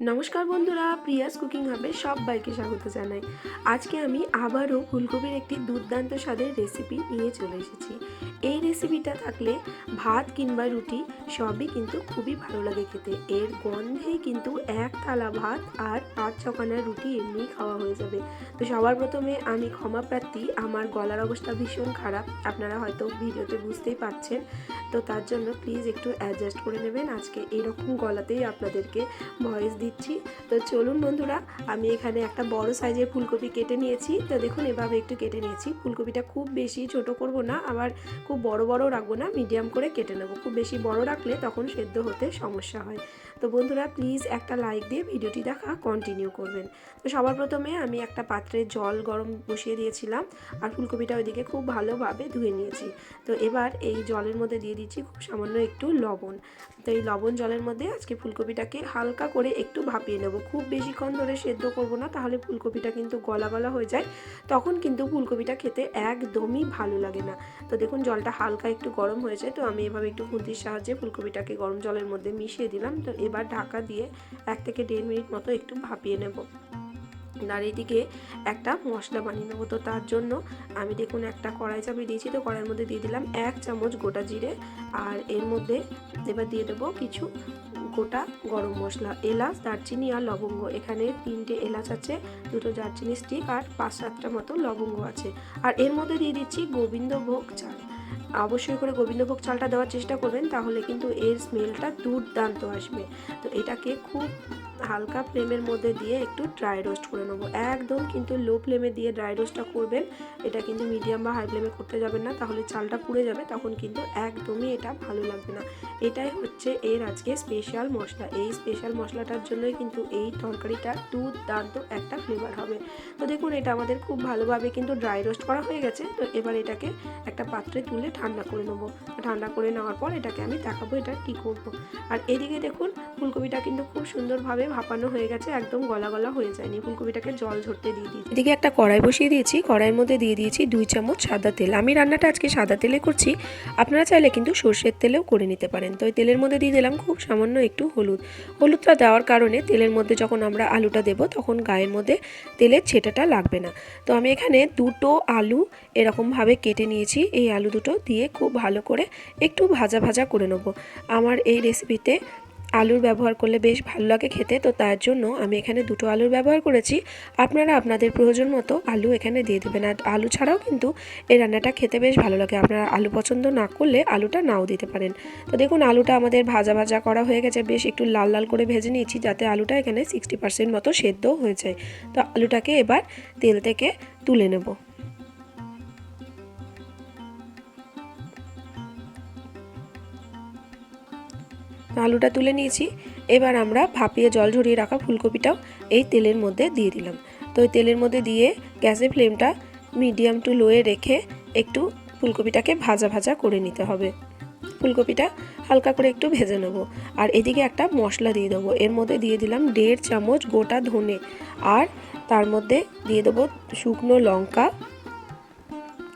নমস্কার বন্ধুরা, Prius cooking হাবে সবাইকে স্বাগত জানাই। আজকে আমি আবারও ফুলকপির একটি দুর্দান্ত স্বাদের রেসিপি নিয়ে চলে এসেছি। এই রেসিপিটা থাকলে ভাত কিংবা রুটি সবই কিন্তু খুবই ভালো লাগে খেতে। এর গন্ধেই কিন্তু এক থালা ভাত আর পাঁচ ছখানা রুটি এমনি খাওয়া হয়ে যাবে। তো সবার প্রথমে আমি ক্ষমা প্রার্থী, আমার গলার অবস্থা ভীষণ খারাপ। আপনারা হয়তো ভিডিওতে বুঝতেই পারছেন। তো তার জন্য প্লিজ একটু অ্যাডজাস্ট করে নেবেন। আজকে এরকম গলাতেই আপনাদেরকে ভয়েস দিচ্ছি। তো চলুন বন্ধুরা, আমি এখানে একটা বড় সাইজের ফুলকপি কেটে নিয়েছি। তো দেখুন, এভাবে একটু কেটে নিয়েছি। ফুলকপিটা খুব বেশি ছোট করব না, আবার খুব বড় বড় রাখব না মিডিয়াম করে কেটে নেব। খুব বেশি বড় রাখলে তখন সেদ্ধ হতে সমস্যা হয়। তো বন্ধুরা প্লিজ একটা লাইক দিয়ে ভিডিওটি দেখা কন্টিনিউ করবেন। তো সবার প্রথমে আমি একটা পাত্রে জল গরম বসিয়ে দিয়েছিলাম, আর ফুলকপিটা ওইদিকে খুব ভালোভাবে ধুয়ে নিয়েছি। তো এবার এই জলের মধ্যে দিয়ে দিচ্ছি খুব সামান্য একটু লবণ। তো এই লবণ জলের মধ্যে আজকে ফুলকপিটাকে হালকা করে একটু ভাপিয়ে নেব। খুব বেশিক্ষণ ধরে সেদ্ধ করব না, তাহলে ফুলকপিটা কিন্তু গলা গলা হয়ে যায়। তখন কিন্তু ফুলকপিটা খেতে একদমই ভালো লাগে না। তো দেখুন, জলটা হালকা একটু গরম হয়েছে, তো আমি এভাবে একটু খুন্তির সাহায্যে ফুলকপিটাকে গরম জলের মধ্যে মিশিয়ে দিলাম। তো এবার ঢাকা দিয়ে এক থেকে দেড় মিনিট মতো একটু ভাপিয়ে নেব। আর এইদিকে একটা মশলা বানিয়ে নেব। তো তার জন্য আমি দেখুন একটা কড়াই চাপিয়ে দিয়েছি। তো কড়াইয়ের মধ্যে দিয়ে দিলাম এক চামচ গোটা জিরে। আর এর মধ্যে এবার দিয়ে দেবো কিছু গোটা গরম মশলা, এলাচ, দারচিনি আর লবঙ্গ। এখানে তিনটে এলাচ আছে, দুটো দারচিনি স্টিক আর পাঁচ সাতটা মতো লবঙ্গ আছে। আর এর মধ্যে দিয়ে দিচ্ছি গোবিন্দভোগ চাল। অবশ্যই করে গোবিন্দভোগ চালটা দেওয়ার চেষ্টা করবেন, তাহলে কিন্তু এর স্মেলটা দুর্দান্ত আসবে। তো এটাকে খুব হালকা ফ্লেমের মধ্যে দিয়ে একটু ড্রাই রোস্ট করে নেব। একদম কিন্তু লো ফ্লেমে দিয়ে ড্রাই রোস্টটা করবেন, এটা কিন্তু মিডিয়াম বা হাই ফ্লেমে করতে যাবেন না, তাহলে চালটা পুড়ে যাবে, তখন কিন্তু একদমই এটা ভালো লাগবে না। এটাই হচ্ছে এর আজকে স্পেশাল মশলা। এই স্পেশাল মশলাটার জন্যই কিন্তু এই তরকারিটা দুর্দান্ত একটা ফ্লেভার হবে। তো দেখুন, এটা আমাদের খুব ভালোভাবে কিন্তু ড্রাই রোস্ট করা হয়ে গেছে। তো এবার এটাকে একটা পাত্রে তুলে ঠান্ডা করে নেব। ঠান্ডা করে নেওয়ার পর এটাকে আমি দেখাবো এটা কী করব। আর এদিকে দেখুন, ফুলকপিটা কিন্তু খুব সুন্দরভাবে ভাপানো হয়ে গেছে, একদম গলা গলা হয়ে যায়নি। ফুলকপিটাকে জল ঝরতে দিয়ে দিয়েছি। এদিকে একটা কড়াই বসিয়ে দিয়েছি। কড়াইয়ের মধ্যে দিয়ে দিয়েছি দুই চামচ সাদা তেল। আমি রান্নাটা আজকে সাদা তেলে করছি। আপনারা চাইলে কিন্তু সর্ষের তেলেও করে নিতে পারেন। তো তেলের মধ্যে দিয়ে দিলাম খুব সামান্য একটু হলুদ। হলুদটা দেওয়ার কারণে তেলের মধ্যে যখন আমরা আলুটা দেবো, তখন গায়ের মধ্যে তেলের ছেটাটা লাগবে না। তো আমি এখানে দুটো আলু এরকমভাবে কেটে নিয়েছি। এই আলু দুটো দিয়ে খুব ভালো করে একটু ভাজা ভাজা করে নেব। আমার এই রেসিপিতে আলুর ব্যবহার করলে বেশ ভালো লাগে খেতে, তো তার জন্য আমি এখানে দুটো আলুর ব্যবহার করেছি। আপনারা আপনাদের প্রয়োজন মতো আলু এখানে দিয়ে দেবেন। আর আলু ছাড়াও কিন্তু এই রান্নাটা খেতে বেশ ভালো লাগে। আপনারা আলু পছন্দ না করলে আলুটা নাও দিতে পারেন। তো দেখুন, আলুটা আমাদের ভাজা ভাজা করা হয়ে গেছে। বেশ একটু লাল লাল করে ভেজে নিয়েছি যাতে আলুটা এখানে সিক্সটি পার্সেন্ট মতো সেদ্ধ হয়ে যায়। তো আলুটাকে এবার তেল থেকে তুলে নেব। আলুটা তুলে নিয়েছি। এবার আমরা ভাপিয়ে জল ঝরিয়ে রাখা ফুলকপিটাও এই তেলের মধ্যে দিয়ে দিলাম। তো ওই তেলের মধ্যে দিয়ে গ্যাসের ফ্লেমটা মিডিয়াম টু লোয়ে রেখে একটু ফুলকপিটাকে ভাজা ভাজা করে নিতে হবে। ফুলকপিটা হালকা করে একটু ভেজে নেব। আর এদিকে একটা মশলা দিয়ে দেবো। এর মধ্যে দিয়ে দিলাম দেড় চামচ গোটা ধনে। আর তার মধ্যে দিয়ে দেবো শুকনো লঙ্কা।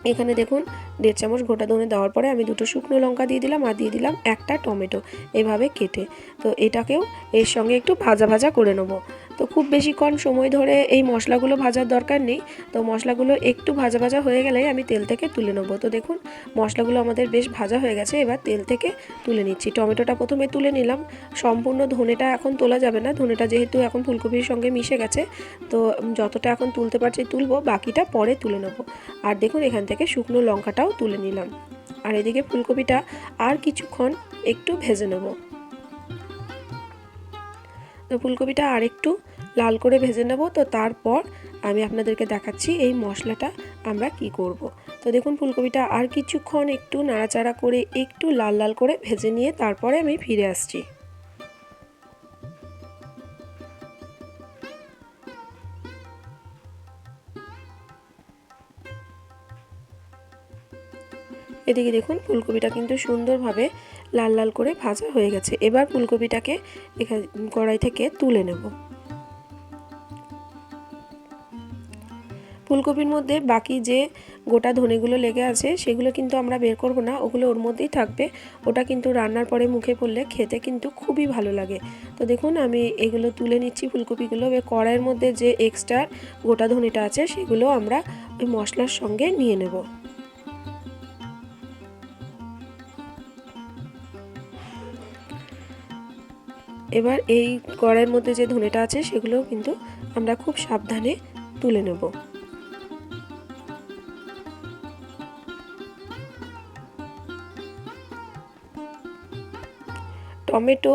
এখানে দেখুন দেড় চামচ গোটা ধনে দেওয়ার পরে আমি দুটো শুকনো লঙ্কা দিয়ে দিলাম আর দিয়ে দিলাম একটা টমেটো, এভাবে কেটে। তো এটাকেও এর সঙ্গে একটু ভাজা ভাজা করে নেব। তো খুব বেশিক্ষণ সময় ধরে এই মশলাগুলো ভাজার দরকার নেই। তো মশলাগুলো একটু ভাজা ভাজা হয়ে গেলেই আমি তেল থেকে তুলে নেব। তো দেখুন, মশলাগুলো আমাদের বেশ ভাজা হয়ে গেছে, এবার তেল থেকে তুলে নিচ্ছি। টমেটোটা প্রথমে তুলে নিলাম। সম্পূর্ণ ধনেটা এখন তোলা যাবে না। ধনেটা যেহেতু এখন ফুলকপির সঙ্গে মিশে গেছে, তো যতটা এখন তুলতে পারছি তুলবো, বাকিটা পরে তুলে নেব। আর দেখুন, এখান থেকে শুকনো লঙ্কাটাও তুলে নিলাম। আর এদিকে ফুলকপিটা আর কিছুক্ষণ একটু ভেজে নেব। তো ফুলকপিটা আর একটু লাল করে ভেজে নেব। তো তারপর আমি আপনাদেরকে দেখাচ্ছি এই মশলাটা আমরা কি করব। তো দেখুন ফুলকপিটা আর কিছুক্ষণ একটু নাড়াচাড়া করে একটু লাল লাল করে ভেজে নিয়ে তারপরে আমি ফিরে আসছি। এদিকে দেখুন ফুলকপিটা কিন্তু সুন্দরভাবে লাল লাল করে ভাজা হয়ে গেছে। এবার ফুলকপিটাকে এখানে কড়াই থেকে তুলে নেব। ফুলকপির মধ্যে বাকি যে গোটা ধনেগুলো লেগে আছে, সেগুলো কিন্তু আমরা বের করব না। ওগুলো ওর মধ্যেই থাকবে। ওটা কিন্তু রান্নার পরে মুখে পড়লে খেতে কিন্তু খুবই ভালো লাগে। তো দেখুন, আমি এগুলো তুলে নিচ্ছি ফুলকপিগুলো। এবার কড়াইয়ের মধ্যে যে এক্সট্রা গোটা ধনেটা আছে, সেগুলো আমরা ওই মশলার সঙ্গে নিয়ে নেব। এবার এই কড়াইয়ের মধ্যে যে ধনেটা আছে সেগুলো কিন্তু আমরা খুব সাবধানে তুলে নেব। টমেটো,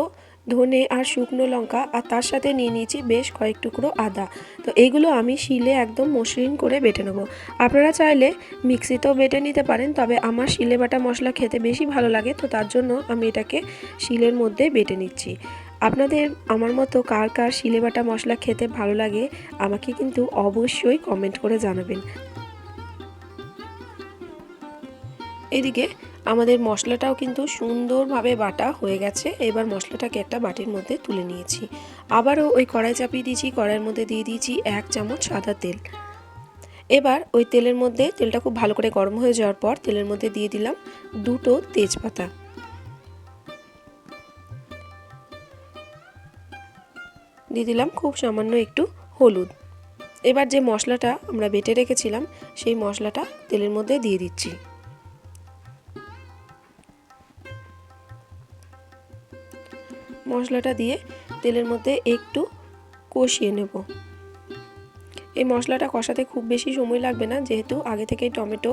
ধনে আর শুকনো লঙ্কা আর তার সাথে নিয়ে নিয়েছি বেশ কয়েক টুকরো আদা। তো এইগুলো আমি শিলে একদম মসৃণ করে বেটে নেব। আপনারা চাইলে মিক্সিতেও বেটে নিতে পারেন, তবে আমার শিলে বাটা মশলা খেতে বেশি ভালো লাগে, তো তার জন্য আমি এটাকে শিলের মধ্যে বেটে নিচ্ছি। আপনাদের আমার মতো কার কার শিলে বাটা মশলা খেতে ভালো লাগে, আমাকে কিন্তু অবশ্যই কমেন্ট করে জানাবেন। এদিকে আমাদের মশলাটাও কিন্তু সুন্দরভাবে বাটা হয়ে গেছে। এবার মশলাটাকে একটা বাটির মধ্যে তুলে নিয়েছি। আবারও ওই কড়াই চাপিয়ে দিয়েছি, কড়াইয়ের মধ্যে দিয়ে দিয়েছি এক চামচ সাদা তেল। এবার ওই তেলের মধ্যে, তেলটা খুব ভালো করে গরম হয়ে যাওয়ার পর তেলের মধ্যে দিয়ে দিলাম দুটো তেজপাতা। দিয়ে দিলাম খুব সামান্য একটু হলুদ। এবার যে মশলাটা আমরা বেটে রেখেছিলাম, সেই মশলাটা তেলের মধ্যে দিয়ে দিচ্ছি। মশলাটা দিয়ে তেলের মধ্যে একটু কষিয়ে নেব। এই মশলাটা কষাতে খুব বেশি সময় লাগবে না, যেহেতু আগে থেকেই টমেটো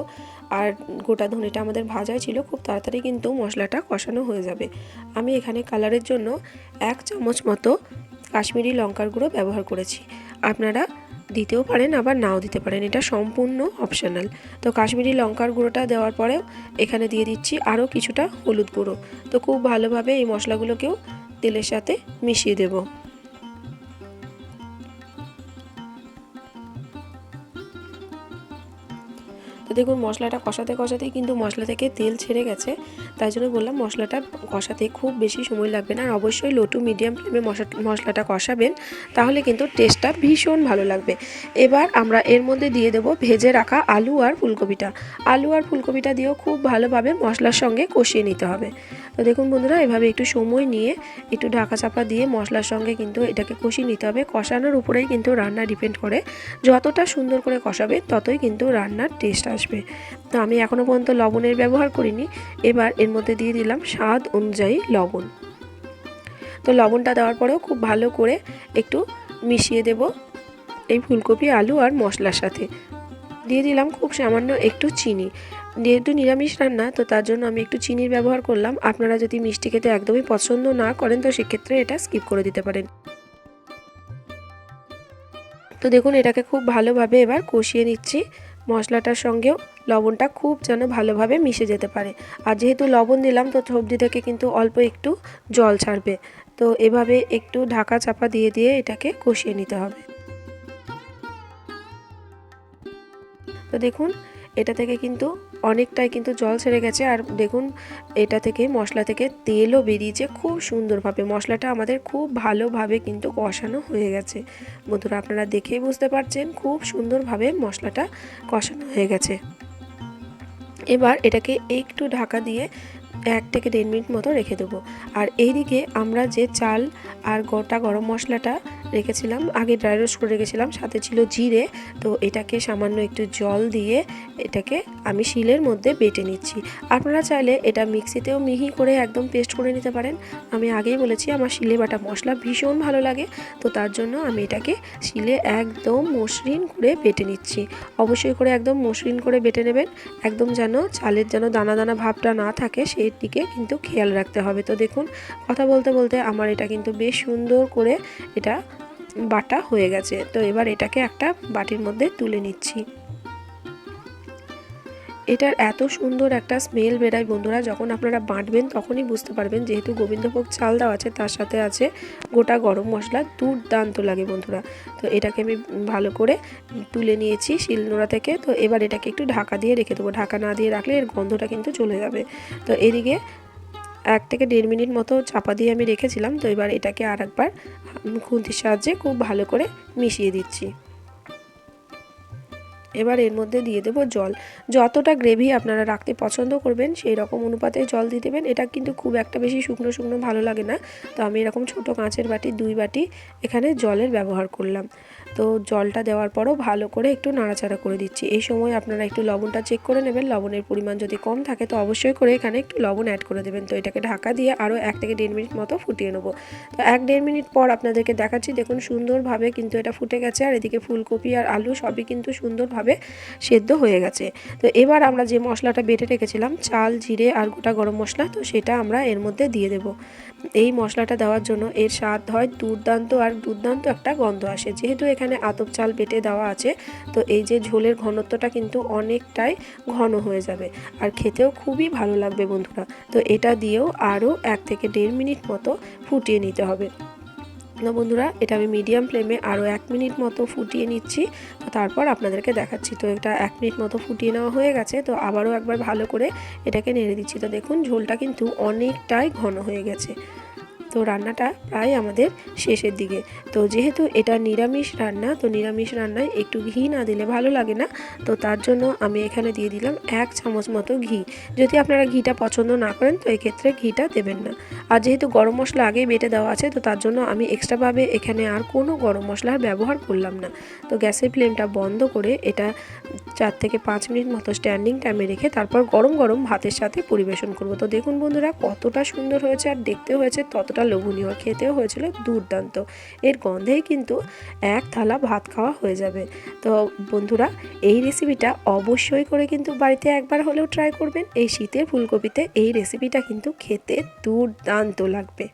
আর গোটা ধনেটা আমাদের ভাজাই ছিল, খুব তাড়াতাড়ি কিন্তু মশলাটা কষানো হয়ে যাবে। আমি এখানে কালারের জন্য এক চামচ মতো কাশ্মীরি লঙ্কার গুঁড়ো ব্যবহার করেছি। আপনারা দিতেও পারেন, আবার নাও দিতে পারেন, এটা সম্পূর্ণ অপশনাল। তো কাশ্মীরি লঙ্কার গুঁড়োটা দেওয়ার পরেও এখানে দিয়ে দিচ্ছি আরও কিছুটা হলুদ গুঁড়ো। তো খুব ভালোভাবে এই মশলাগুলোকেও তেলের সাথে মিশিয়ে দেবো। তো দেখুন, মশলাটা কষাতে কষাতেই কিন্তু মশলা থেকে তেল ছেড়ে গেছে। তাই জন্য বললাম, মশলাটা কষাতে খুব বেশি সময় লাগবে না। আর অবশ্যই লো টু মিডিয়াম ফ্লেমে মশলাটা কষাবেন, তাহলে কিন্তু টেস্টটা ভীষণ ভালো লাগবে। এবার আমরা এর মধ্যে দিয়ে দেবো ভেজে রাখা আলু আর ফুলকপিটা। আলু আর ফুলকপিটা দিয়েও খুব ভালোভাবে মশলার সঙ্গে কষিয়ে নিতে হবে। তো দেখুন বন্ধুরা, এভাবে একটু সময় নিয়ে একটু ঢাকা চাপা দিয়ে মশলার সঙ্গে কিন্তু এটাকে কষিয়ে নিতে হবে। কষানোর উপরেই কিন্তু রান্না ডিপেন্ড করে। যতটা সুন্দর করে কষাবে, ততই কিন্তু রান্নার টেস্ট আসবে। তো আমি এখনও পর্যন্ত লবণের ব্যবহার করিনি। এবার এর মধ্যে দিয়ে দিলাম স্বাদ অনুযায়ী লবণ। তো লবণটা দেওয়ার পরেও খুব ভালো করে একটু মিশিয়ে দেব এই ফুলকপি, আলু আর মশলার সাথে। দিয়ে দিলাম খুব সামান্য একটু চিনি। যেহেতু নিরামিষ রান্না, তো তার জন্য আমি একটু চিনির ব্যবহার করলাম। আপনারা যদি মিষ্টি খেতে একদমই পছন্দ না করেন, তো সেক্ষেত্রে এটা স্কিপ করে দিতে পারেন। তো দেখুন, এটাকে খুব ভালোভাবে এবার কষিয়ে নিচ্ছি। মশলাটার সঙ্গেও লবণটা খুব যেন ভালোভাবে মিশে যেতে পারে। আর যেহেতু লবণ দিলাম, তো সবজি থেকে কিন্তু অল্প একটু জল ছাড়বে। তো এভাবে একটু ঢাকা চাপা দিয়ে দিয়ে এটাকে কষিয়ে নিতে হবে। তো দেখুন এটা থেকে কিন্তু অনেকটাই কিন্তু জল ছেড়ে গেছে। আর দেখুন, এটা থেকে মশলা থেকে তেলও বেরিয়েছে খুব সুন্দরভাবে। মশলাটা আমাদের খুব ভালোভাবে কিন্তু কষানো হয়ে গেছে। বন্ধুরা, আপনারা দেখেই বুঝতে পারছেন, খুব সুন্দরভাবে মশলাটা কষানো হয়ে গেছে। এবার এটাকে একটু ঢাকা দিয়ে এক থেকে দেড় মিনিট মতো রেখে দেবো। আর এইদিকে আমরা যে চাল আর গোটা গরম মশলাটা রেখেছিলাম, আগে ড্রাই রোস্ট করে রেখেছিলাম, সাথে ছিল জিরে। তো এটাকে সামান্য একটু জল দিয়ে এটাকে আমি শিলের মধ্যে বেটে নিচ্ছি। আপনারা চাইলে এটা মিক্সিতেও মিহি করে একদম পেস্ট করে নিতে পারেন। আমি আগেই বলেছি, আমার শিলে বাটা মশলা ভীষণ ভালো লাগে। তো তার জন্য আমি এটাকে শিলে একদম মসৃণ করে বেটে নিচ্ছি। অবশ্যই করে একদম মসৃণ করে বেটে নেবেন। একদম যেন চালের যেন দানা দানা ভাবটা না থাকে, সেই দিকে কিন্তু খেয়াল রাখতে হবে। তো দেখুন, কথা বলতে বলতে আমার এটা কিন্তু বেশ সুন্দর করে এটা বাটা হয়ে গেছে। তো এবার এটাকে একটা বাটির মধ্যে তুলে নিচ্ছি। এটার এত সুন্দর একটা স্মেল বেরায় বন্ধুরা, যখন আপনারা বাঁটবেন তখনই বুঝতে পারবেন, যেহেতু গোবিন্দভোগ চাল দেওয়া আছে, তার সাথে আছে গোটা গরম মশলা, দুর্দান্ত লাগে বন্ধুরা। তো এটাকে আমি ভালো করে তুলে নিয়েছি শিলনোড়া থেকে। তো এবার এটাকে একটু ঢাকা দিয়ে রেখে দেবো। ঢাকা না দিয়ে রাখলে এর গন্ধটা কিন্তু চলে যাবে। তো এদিকে এক থেকে দেড় মিনিট মতো চাপা দিয়ে আমি রেখেছিলাম, তো এবার এটাকে আর একবার খুন্তির সাহায্যে খুব ভালো করে মিশিয়ে দিচ্ছি। এবার এর মধ্যে দিয়ে দেবো জল। যতটা গ্রেভি আপনারা রাখতে পছন্দ করবেন, সেই রকম অনুপাতে জল দিয়ে দেবেন। এটা কিন্তু খুব একটা বেশি শুকনো শুকনো ভালো লাগে না। তো আমি এরকম ছোট কাঁচের বাটি, দুই বাটি এখানে জলের ব্যবহার করলাম। তো জলটা দেওয়ার পরও ভালো করে একটু নাড়াচাড়া করে দিচ্ছি। এই সময় আপনারা একটু লবণটা চেক করে নেবেন। লবণের পরিমাণ যদি কম থাকে, তো অবশ্যই করে এখানে একটু লবণ অ্যাড করে দেবেন। তো এটাকে ঢাকা দিয়ে আরও এক থেকে দেড় মিনিট মতো ফুটিয়ে নেব। তো এক দেড় মিনিট পর আপনাদেরকে দেখাচ্ছি। দেখুন, সুন্দরভাবে কিন্তু এটা ফুটে গেছে। আর এদিকে ফুলকপি আর আলু সবই কিন্তু সুন্দরভাবে সেদ্ধ হয়ে গেছে। তো এবার আমরা যে মশলাটা বেটে রেখেছিলাম, চাল, জিরে আর গোটা গরম মশলা, তো সেটা আমরা এর মধ্যে দিয়ে দেব। এই মশলাটা দেওয়ার জন্য এর স্বাদ হয় দুর্দান্ত আর দুর্দান্ত একটা গন্ধ আসে। যেহেতু এখানে আতপ চাল বেটে দেওয়া আছে, তো এই যে ঝোলের ঘনত্বটা কিন্তু অনেকটাই ঘন হয়ে যাবে। আর খেতেও খুবই ভালো লাগবে বন্ধুরা। তো এটা দিয়েও আরও এক থেকে দেড় মিনিট মতো ফুটিয়ে নিতে হবে। না বন্ধুরা, এটা আমি মিডিয়াম ফ্লেমে আরও এক মিনিট মতো ফুটিয়ে নিচ্ছি। তারপর আপনাদেরকে দেখাচ্ছি। তো এটা এক মিনিট মতো ফুটিয়ে নেওয়া হয়ে গেছে। তো আবারও একবার ভালো করে এটাকে নেড়ে দিচ্ছি। তো দেখুন, ঝোলটা কিন্তু অনেকটাই ঘন হয়ে গেছে। তো রান্নাটা প্রায় আমাদের শেষের দিকে। তো যেহেতু এটা নিরামিষ রান্না, তো নিরামিষ রান্নায় একটু ঘি না দিলে ভালো লাগে না। তো তার জন্য আমি এখানে দিয়ে দিলাম এক চামচ মতো ঘি। যদি আপনারা ঘিটা পছন্দ না করেন, তো এক্ষেত্রে ঘিটা দেবেন না। আর যেহেতু গরম মশলা আগেই বেটে দেওয়া আছে, তো তার জন্য আমি এক্সট্রাভাবে এখানে আর কোনো গরম মশলার ব্যবহার করলাম না। তো গ্যাসের ফ্লেমটা বন্ধ করে এটা চার থেকে পাঁচ মিনিট মতো স্ট্যান্ডিং টাইমে রেখে তারপর গরম গরম ভাতের সাথে পরিবেশন করব। তো দেখুন বন্ধুরা, কতটা সুন্দর হয়েছে আর দেখতে হয়েছে, ততটা লোভনীয় খেতেও হয়েছিল দুর্দান্ত। এর গন্ধেই কিন্তু এক থালা ভাত খাওয়া হয়ে যাবে। তো বন্ধুরা, এই রেসিপিটা অবশ্যই করে কিন্তু বাড়িতে একবার হলেও ট্রাই করবেন। এই শীতের ফুলকপিতে এই রেসিপিটা কিন্তু খেতে দুর্দান্ত লাগবে।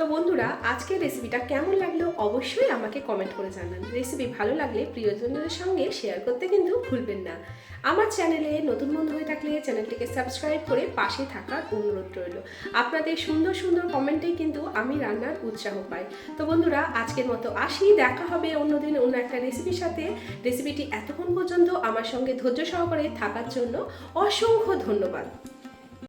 তো বন্ধুরা, আজকের রেসিপিটা কেমন লাগল অবশ্যই আমাকে কমেন্ট করে জানান। রেসিপি ভালো লাগলে প্রিয়জনদের সঙ্গে শেয়ার করতে কিন্তু ভুলবেন না। আমার চ্যানেলে নতুন বন্ধু হয়ে থাকলে চ্যানেলটিকে সাবস্ক্রাইব করে পাশে থাকার অনুরোধ রইল। আপনাদের সুন্দর সুন্দর কমেন্টেই কিন্তু আমি রান্নার উৎসাহ পাই। তো বন্ধুরা, আজকের মতো আসি। দেখা হবে অন্যদিন অন্য একটা রেসিপির সাথে। রেসিপিটি এতক্ষণ পর্যন্ত আমার সঙ্গে ধৈর্য সহকারে থাকার জন্য অসংখ্য ধন্যবাদ।